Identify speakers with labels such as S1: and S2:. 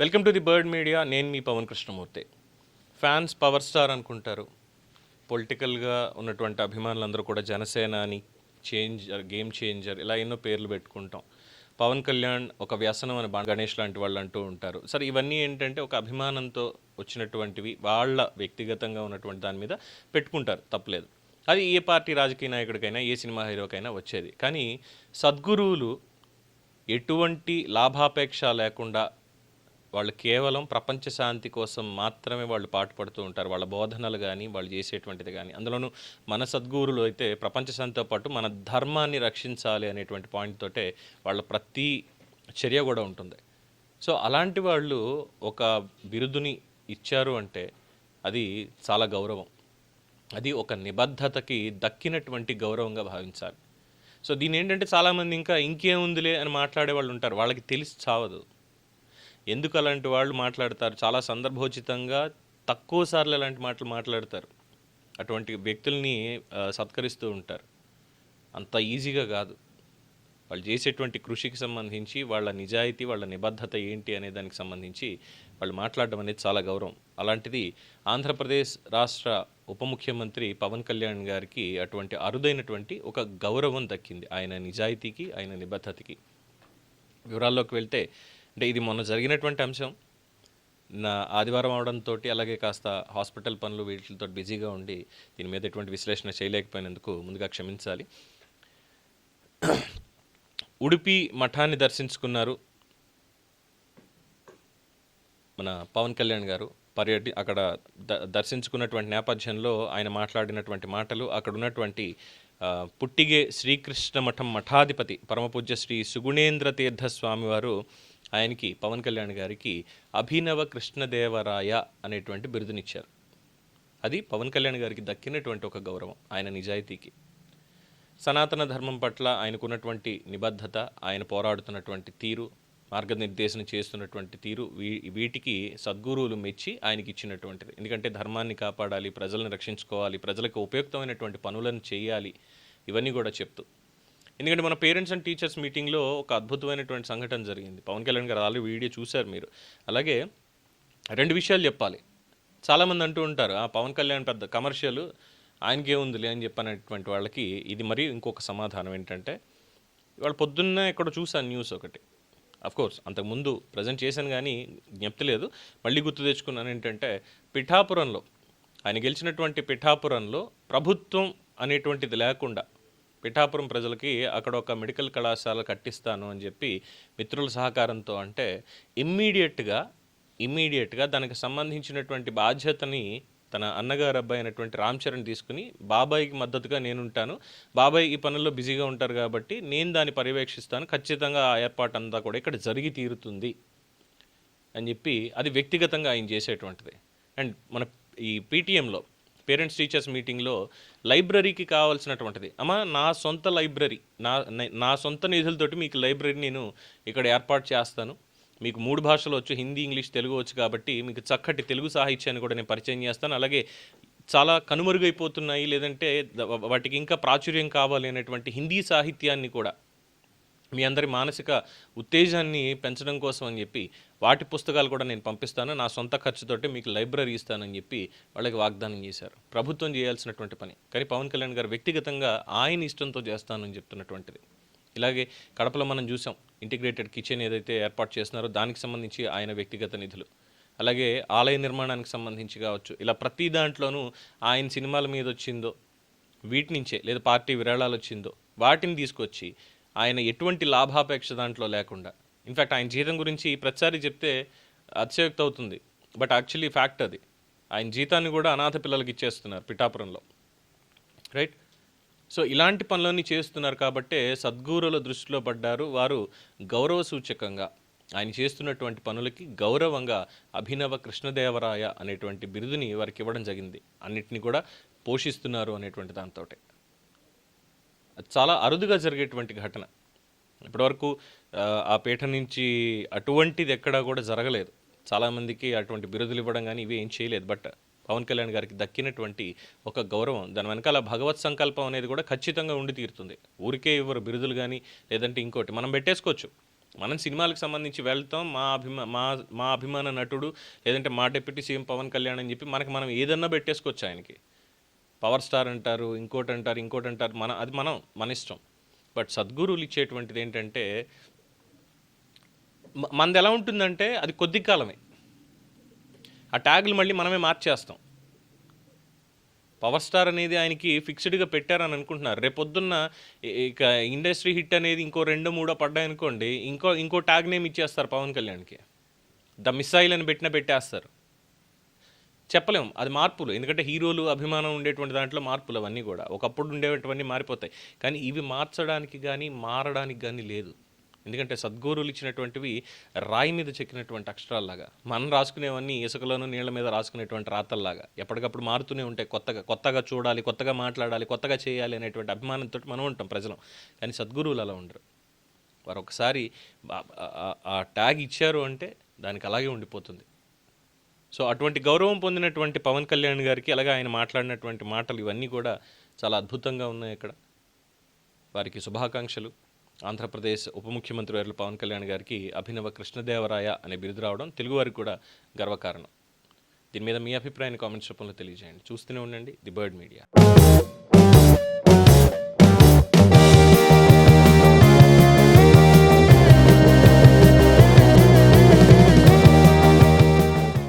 S1: Welcome to the bird media. నేను మీ Pawan Krishnamurthy. Fans power star అనుకుంటారు. పొలిటికల్గా ఉన్నటువంటి అభిమానులందరూ కూడా జనసేన అని చేంజర్ గేమ్ చేంజర్ ఇలా ఎన్నో పేర్లు పెట్టుకుంటాం. పవన్ కళ్యాణ్ ఒక వ్యసనం అని గణేష్ లాంటి వాళ్ళు అంటూ ఉంటారు. సరే ఇవన్నీ ఏంటంటే ఒక అభిమానంతో వచ్చినటువంటివి వాళ్ళ వ్యక్తిగతంగా ఉన్నటువంటి దాని మీద పెట్టుకుంటారు. తప్పలేదు. అది ఏ పార్టీ రాజకీయ నాయకుడికైనా ఏ సినిమా హీరోకైనా వచ్చేది. కానీ సద్గురువులు ఎటువంటి లాభాపేక్ష లేకుండా వాళ్ళు కేవలం ప్రపంచ శాంతి కోసం మాత్రమే వాళ్ళు పాటుపడుతూ ఉంటారు. వాళ్ళ బోధనలు కానీ వాళ్ళు చేసేటువంటిది కానీ అందులోనూ మన సద్గురులు అయితే ప్రపంచ శాంతితో పాటు మన ధర్మాన్ని రక్షించాలి అనేటువంటి పాయింట్ తోటే వాళ్ళ ప్రతి చర్య కూడా ఉంటుంది. సో అలాంటి వాళ్ళు ఒక బిరుదుని ఇచ్చారు అంటే అది చాలా గౌరవం. అది ఒక నిబద్ధతకి దక్కినటువంటి గౌరవంగా భావించాలి. సో దీని ఏంటంటే చాలామంది ఇంకా ఇంకేముందిలే అని మాట్లాడే వాళ్ళు ఉంటారు. వాళ్ళకి తెలిసి చావదు. ఎందుకు అలాంటి వాళ్ళు మాట్లాడతారు? చాలా సందర్భోచితంగా తక్కువ సార్లు అలాంటి మాటలు మాట్లాడతారు. అటువంటి వ్యక్తుల్ని సత్కరిస్తూ ఉంటారు. అంత ఈజీగా కాదు. వాళ్ళు చేసేటువంటి కృషికి సంబంధించి వాళ్ళ నిజాయితీ వాళ్ళ నిబద్ధత ఏంటి అనే దానికి సంబంధించి వాళ్ళు మాట్లాడడం అనేది చాలా గౌరవం. అలాంటిది ఆంధ్రప్రదేశ్ రాష్ట్ర ఉప ముఖ్యమంత్రి పవన్ కళ్యాణ్ గారికి అటువంటి అరుదైనటువంటి ఒక గౌరవం దక్కింది. ఆయన నిజాయితీకి ఆయన నిబద్ధతకి. వివరాల్లోకి వెళ్తే అంటే ఇది మొన్న జరిగినటువంటి అంశం. నా ఆదివారం అవడంతో అలాగే కాస్త హాస్పిటల్ పనులు వీటితో బిజీగా ఉండి దీని మీద ఎటువంటి విశ్లేషణ చేయలేకపోయినందుకు ముందుగా క్షమించాలి. ఉడిపి మఠాన్ని దర్శించుకున్నారు మన పవన్ కళ్యాణ్ గారు. పర్యటి అక్కడ ద దర్శించుకున్నటువంటి నేపథ్యంలో ఆయన మాట్లాడినటువంటి మాటలు అక్కడ ఉన్నటువంటి పుట్టిగే శ్రీకృష్ణ మఠం మఠాధిపతి పరమపూజ్య శ్రీ సుగుణేంద్ర తీర్థ స్వామివారు ఆయనకి పవన్ కళ్యాణ్ గారికి అభినవ కృష్ణదేవరాయ అనేటువంటి బిరుదునిచ్చారు. అది పవన్ కళ్యాణ్ గారికి దక్కినటువంటి ఒక గౌరవం ఆయన నిజాయితీకి. సనాతన ధర్మం పట్ల ఆయనకున్నటువంటి నిబద్ధత ఆయన పోరాడుతున్నటువంటి తీరు మార్గనిర్దేశం చేస్తున్నటువంటి తీరు వీ వీటికి సద్గురువులు మెచ్చి ఆయనకి ఇచ్చినటువంటిది ఎందుకంటే ధర్మాన్ని కాపాడాలి ప్రజలను రక్షించుకోవాలి ప్రజలకు ఉపయుక్తమైనటువంటి పనులను చేయాలి ఇవన్నీ కూడా చెప్తూ ఎందుకంటే మన పేరెంట్స్ అండ్ టీచర్స్ మీటింగ్లో ఒక అద్భుతమైనటువంటి సంఘటన జరిగింది. పవన్ కళ్యాణ్ గారు ఆల్రెడీ వీడియో చూశారు మీరు. అలాగే రెండు విషయాలు చెప్పాలి. చాలామంది అంటూ ఉంటారు ఆ పవన్ కళ్యాణ్ పెద్ద కమర్షియల్ ఆయనకే ఉందిలే అని చెప్పినటువంటి వాళ్ళకి ఇది మరి ఇంకొక సమాధానం ఏంటంటే ఇవాళ పొద్దున్నే ఇక్కడ చూసాను న్యూస్ ఒకటి. అఫ్కోర్స్ అంతకుముందు ప్రజెంట్ చేశాను కానీ జ్ఞప్తి లేదు. మళ్ళీ గుర్తు తెచ్చుకున్నాను ఏంటంటే పిఠాపురంలో ఆయన గెలిచినటువంటి పిఠాపురంలో ప్రభుత్వం అనేటువంటిది లేకుండా పిఠాపురం ప్రజలకి అక్కడ ఒక మెడికల్ కళాశాల కట్టిస్తాను అని చెప్పి మిత్రుల సహకారంతో అంటే ఇమ్మీడియట్గా ఇమ్మీడియట్గా దానికి సంబంధించినటువంటి బాధ్యతని తన అన్నగారు అబ్బాయి అయినటువంటి రామ్ చరణ్ తీసుకుని బాబాయ్కి మద్దతుగా నేనుంటాను. బాబాయ్ ఈ పనుల్లో బిజీగా ఉంటారు కాబట్టి నేను దాన్ని పర్యవేక్షిస్తాను. ఖచ్చితంగా ఆ ఏర్పాటు అంతా కూడా ఇక్కడ జరిగి తీరుతుంది అని చెప్పి అది వ్యక్తిగతంగా ఆయన చేసేటువంటిది. అండ్ మన ఈ పీటీఎంలో పేరెంట్స్ టీచర్స్ మీటింగ్లో లైబ్రరీకి కావాల్సినటువంటిది. అమ్మ నా సొంత లైబ్రరీ నా నా సొంత నిధులతోటి మీకు లైబ్రరీ నేను ఇక్కడ ఏర్పాటు చేస్తాను. మీకు మూడు భాషలు వచ్చు హిందీ ఇంగ్లీష్ తెలుగు వచ్చు కాబట్టి మీకు చక్కటి తెలుగు సాహిత్యాన్ని కూడా నేను పరిచయం చేస్తాను. అలాగే చాలా కనుమరుగైపోతున్నాయి లేదంటే వాటికి ఇంకా ప్రాచుర్యం కావాలి అనేటువంటి హిందీ సాహిత్యాన్ని కూడా మీ అందరి మానసిక ఉత్తేజాన్ని పెంచడం కోసం అని చెప్పి వాటి పుస్తకాలు కూడా నేను పంపిస్తాను. నా సొంత ఖర్చుతోటి మీకు లైబ్రరీ ఇస్తానని చెప్పి వాళ్ళకి వాగ్దానం చేశారు. ప్రభుత్వం చేయాల్సినటువంటి పని. కానీ పవన్ కళ్యాణ్ గారు వ్యక్తిగతంగా ఆయన ఇష్టంతో చేస్తానని చెప్తున్నటువంటిది. ఇలాగే కడపలో మనం చూసాం ఇంటిగ్రేటెడ్ కిచెన్ ఏదైతే ఏర్పాటు చేస్తున్నారో దానికి సంబంధించి ఆయన వ్యక్తిగత నిధులు. అలాగే ఆలయ నిర్మాణానికి సంబంధించి కావచ్చు ఇలా ప్రతి దాంట్లోనూ ఆయన సినిమాల మీద వచ్చిందో వీటి నుంచే లేదా పార్టీ విరాళాలు వచ్చిందో వాటిని తీసుకొచ్చి ఆయన ఎటువంటి లాభాపేక్ష దాంట్లో లేకుండా. ఇన్ఫ్యాక్ట్ ఆయన జీతం గురించి ప్రతిసారి చెప్తే అతిశయోక్తి అవుతుంది. బట్ యాక్చువల్లీ ఫ్యాక్ట్ అది. ఆయన జీతాన్ని కూడా అనాథ పిల్లలకి ఇచ్చేస్తున్నారు పిఠాపురంలో. రైట్ సో ఇలాంటి పనులన్నీ చేస్తున్నారు కాబట్టే సద్గురుల దృష్టిలో పడ్డారు వారు గౌరవ సూచకంగా ఆయన చేస్తున్నటువంటి పనులకి గౌరవంగా అభినవ కృష్ణదేవరాయ అనేటువంటి బిరుదుని వారికి ఇవ్వడం జరిగింది. అన్నిటిని కూడా పోషిస్తున్నారు అనేటువంటి దాంతో చాలా అరుదుగా జరిగేటువంటి ఘటన. ఇప్పటివరకు ఆ, పీఠ నుంచి అటువంటిది ఎక్కడా కూడా జరగలేదు. చాలామందికి అటువంటి బిరుదులు ఇవ్వడం కానీ ఇవి ఏం చేయలేదు. బట్ పవన్ కళ్యాణ్ గారికి దక్కినటువంటి ఒక గౌరవం దాని వెనకాల భగవత్ సంకల్పం అనేది కూడా ఖచ్చితంగా ఉండి తీరుతుంది. ఊరికే ఇవ్వరు బిరుదులు కానీ లేదంటే ఇంకోటి మనం పెట్టేసుకోవచ్చు. మనం సినిమాలకు సంబంధించి వెళ్తాం మా అభిమా మా మా అభిమాన నటుడు లేదంటే మా డిప్యూటీ సీఎం పవన్ కళ్యాణ్ అని చెప్పి మనకి మనం ఏదన్నా పెట్టేసుకోవచ్చు ఆయనకి. పవర్ స్టార్ అంటారు ఇంకోటి అంటారు ఇంకోటి అంటారు. మన అది మనం మన ఇష్టం. బట్ సద్గురువులు ఇచ్చేటువంటిది ఏంటంటే మనది ఎలా ఉంటుందంటే అది కొద్ది కాలమే. ఆ ట్యాగులు మళ్ళీ మనమే మార్చేస్తాం. పవర్ స్టార్ అనేది ఆయనకి ఫిక్స్డ్గా పెట్టారని అనుకుంటున్నారు. రేపొద్దున్న ఇక ఇండస్ట్రీ హిట్ అనేది ఇంకో రెండో మూడో పడ్డాయనుకోండి ఇంకో ఇంకో ట్యాగ్ నేమ్ ఇచ్చేస్తారు పవన్ కళ్యాణ్కి. ద మిస్సైల్ అని పెట్టిన పెట్టేస్తారు. చెప్పలేము. అది మార్పులు. ఎందుకంటే హీరోలు అభిమానం ఉండేటువంటి దాంట్లో మార్పులు అవన్నీ కూడా. ఒకప్పుడు ఉండేటువంటివన్నీ మారిపోతాయి. కానీ ఇవి మార్చడానికి కానీ మారడానికి కానీ లేదు. ఎందుకంటే సద్గురువులు ఇచ్చినటువంటివి రాయి మీద చెక్కినటువంటి అక్షరాల్లాగా మనం రాసుకునేవన్నీ ఇసుకలోనూ నీళ్ళ మీద రాసుకునేటువంటి రాతల్లాగా ఎప్పటికప్పుడు మారుతూనే ఉంటాయి. కొత్తగా కొత్తగా చూడాలి కొత్తగా మాట్లాడాలి కొత్తగా చేయాలి అనేటువంటి అభిమానంతో మనం ఉంటాం ప్రజలం. కానీ సద్గురువులు అలా ఉండరు. వారు ఒకసారి ఆ ట్యాగ్ ఇచ్చారు అంటే దానికి అలాగే ఉండిపోతుంది. సో అటువంటి గౌరవం పొందినటువంటి పవన్ కళ్యాణ్ గారికి అలాగే ఆయన మాట్లాడినటువంటి మాటలు ఇవన్నీ కూడా చాలా అద్భుతంగా ఉన్నాయి ఇక్కడ వారికి శుభాకాంక్షలు. ఆంధ్రప్రదేశ్ ఉప ముఖ్యమంత్రి వర్యులు పవన్ కళ్యాణ్ గారికి అభినవ కృష్ణదేవరాయ అనే బిరుదు రావడం తెలుగువారికి కూడా గర్వకారణం. దీని మీద మీ అభిప్రాయాన్ని కామెంట్స్ రూపంలో తెలియజేయండి. చూస్తూనే ఉండండి ది బర్డ్ మీడియా.